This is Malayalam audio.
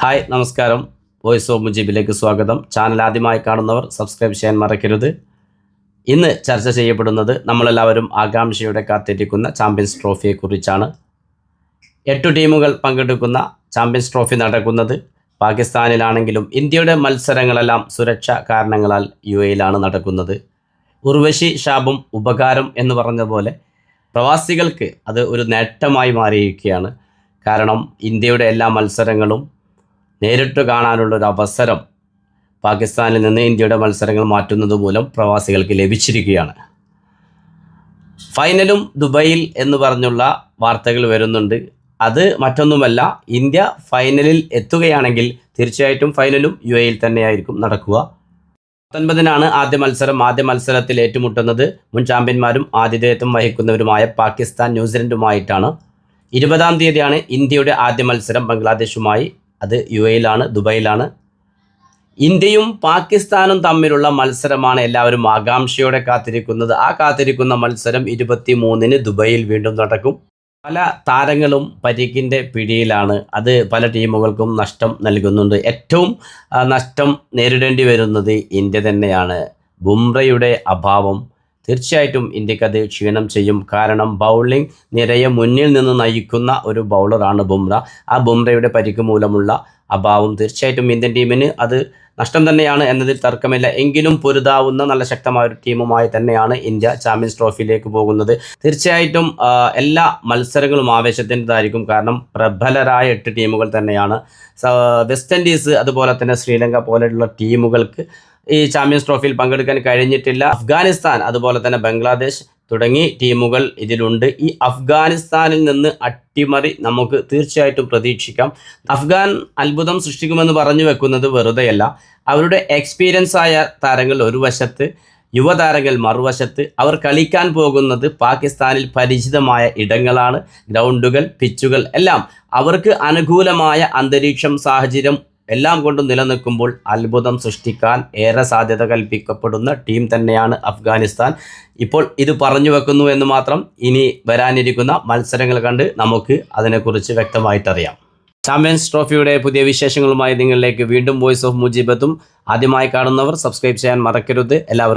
ഹായ് നമസ്കാരം. വോയിസ് ഓഫ് മുജീബിലേക്ക് സ്വാഗതം. ചാനൽ ആദ്യമായി കാണുന്നവർ സബ്സ്ക്രൈബ് ചെയ്യാൻ മറക്കരുത്. ഇന്ന് ചർച്ച ചെയ്യപ്പെടുന്നത് നമ്മളെല്ലാവരും ആകാംക്ഷയോടെ കാത്തിരിക്കുന്ന ചാമ്പ്യൻസ് ട്രോഫിയെക്കുറിച്ചാണ്. എട്ടു ടീമുകൾ പങ്കെടുക്കുന്ന ചാമ്പ്യൻസ് ട്രോഫി നടക്കുന്നത് പാകിസ്ഥാനിലാണെങ്കിലും ഇന്ത്യയുടെ മത്സരങ്ങളെല്ലാം സുരക്ഷാ കാരണങ്ങളാൽ യു എയിലാണ് നടക്കുന്നത്. ഉർവശി ഷാബും ഉപകാരം എന്ന് പറഞ്ഞ പോലെ പ്രവാസികൾക്ക് അത് ഒരു നേട്ടമായി മാറിയിരിക്കുകയാണ്. കാരണം ഇന്ത്യയുടെ എല്ലാ മത്സരങ്ങളും നേരിട്ട് കാണാനുള്ള ഒരു അവസരം പാകിസ്ഥാനിൽ നിന്ന് ഇന്ത്യയുടെ മത്സരങ്ങൾ മാറ്റുന്നത് മൂലം പ്രവാസികൾക്ക് ലഭിച്ചിരിക്കുകയാണ്. ഫൈനലും ദുബൈയിൽ എന്ന് പറഞ്ഞുള്ള വാർത്തകൾ വരുന്നുണ്ട്. അത് മറ്റൊന്നുമല്ല ഇന്ത്യ ഫൈനലിൽ എത്തുകയാണെങ്കിൽ തീർച്ചയായിട്ടും ഫൈനലും യു എയിൽ തന്നെയായിരിക്കും നടക്കുക. പത്തൊൻപതിനാണ് ആദ്യ മത്സരം. ആദ്യ മത്സരത്തിൽ ഏറ്റുമുട്ടുന്നത് മുൻ ചാമ്പ്യന്മാരും ആതിഥേയത്വം വഹിക്കുന്നവരുമായ പാകിസ്ഥാൻ ന്യൂസിലൻഡുമായിട്ടാണ്. ഇരുപതാം തീയതിയാണ് ഇന്ത്യയുടെ ആദ്യ മത്സരം ബംഗ്ലാദേശുമായി അത് യു എയിലാണ് ദുബൈയിലാണ്. ഇന്ത്യയും പാകിസ്ഥാനും തമ്മിലുള്ള മത്സരമാണ് എല്ലാവരും ആകാംക്ഷയോടെ കാത്തിരിക്കുന്നത്. ആ കാത്തിരിക്കുന്ന മത്സരം ഇരുപത്തി മൂന്നിന് ദുബൈയിൽ വീണ്ടും നടക്കും. പല താരങ്ങളും പരിക്കിന്റെ പിടിയിലാണ്. അത് പല ടീമുകൾക്കും നഷ്ടം നൽകുന്നുണ്ട്. ഏറ്റവും നഷ്ടം നേരിടേണ്ടി വരുന്നത് ഇന്ത്യ തന്നെയാണ്. ബുംറയുടെ അഭാവം തീർച്ചയായിട്ടും ഇന്ത്യക്കത് ക്ഷീണം ചെയ്യും. കാരണം ബൗളിംഗ് നിരയെ മുന്നിൽ നിന്ന് നയിക്കുന്ന ഒരു ബൗളറാണ് ബുംറ. ആ ബുംറയുടെ പരിക്ക് മൂലമുള്ള അഭാവം തീർച്ചയായിട്ടും ഇന്ത്യൻ ടീമിന് അത് നഷ്ടം തന്നെയാണ് എന്നതിൽ തർക്കമില്ല. എങ്കിലും പൊരുതാവുന്ന നല്ല ശക്തമായ ഒരു ടീമുമായി തന്നെയാണ് ഇന്ത്യ ചാമ്പ്യൻസ് ട്രോഫിയിലേക്ക് പോകുന്നത്. തീർച്ചയായിട്ടും എല്ലാ മത്സരങ്ങളും ആവേശത്തിന്റെതായിരിക്കും. കാരണം പ്രബലരായ എട്ട് ടീമുകൾ തന്നെയാണ്. വെസ്റ്റ് ഇൻഡീസ് അതുപോലെ തന്നെ ശ്രീലങ്ക പോലെയുള്ള ടീമുകൾക്ക് ഈ ചാമ്പ്യൻസ് ട്രോഫിയിൽ പങ്കെടുക്കാൻ കഴിഞ്ഞിട്ടില്ല. അഫ്ഗാനിസ്ഥാൻ അതുപോലെ തന്നെ ബംഗ്ലാദേശ് തുടങ്ങി ടീമുകൾ ഇതിലുണ്ട്. ഈ അഫ്ഗാനിസ്ഥാനിൽ നിന്ന് അട്ടിമറി നമുക്ക് തീർച്ചയായിട്ടും പ്രതീക്ഷിക്കാം. അഫ്ഗാൻ അത്ഭുതം സൃഷ്ടിക്കുമെന്ന് പറഞ്ഞു വെക്കുന്നത് വെറുതെയല്ല. അവരുടെ എക്സ്പീരിയൻസ് ആയ താരങ്ങൾ ഒരു വശത്ത് യുവതാരങ്ങൾ മറുവശത്ത്. അവർ കളിക്കാൻ പോകുന്നത് പാകിസ്ഥാനിൽ പരിചിതമായ ഇടങ്ങളാണ്. ഗ്രൗണ്ടുകൾ പിച്ചുകൾ എല്ലാം അവർക്ക് അനുകൂലമായ അന്തരീക്ഷം സാഹചര്യം എല്ലാം കൊണ്ടും നിലനിൽക്കുമ്പോൾ അത്ഭുതം സൃഷ്ടിക്കാൻ ഏറെ സാധ്യത കൽപ്പിക്കപ്പെടുന്ന ടീം തന്നെയാണ് അഫ്ഗാനിസ്ഥാൻ. ഇപ്പോൾ ഇത് പറഞ്ഞു വെക്കുന്നു എന്ന് മാത്രം ഇനി വരാനിരിക്കുന്ന മത്സരങ്ങൾ കണ്ട് നമുക്ക് അതിനെക്കുറിച്ച് വ്യക്തമായിട്ടറിയാം. ചാമ്പ്യൻസ് ട്രോഫിയുടെ പുതിയ വിശേഷങ്ങളുമായി നിങ്ങളിലേക്ക് വീണ്ടും വോയിസ് ഓഫ് മുജീബത്തും ആദ്യമായി കാണുന്നവർ സബ്സ്ക്രൈബ് ചെയ്യാൻ മറക്കരുത്. എല്ലാവർക്കും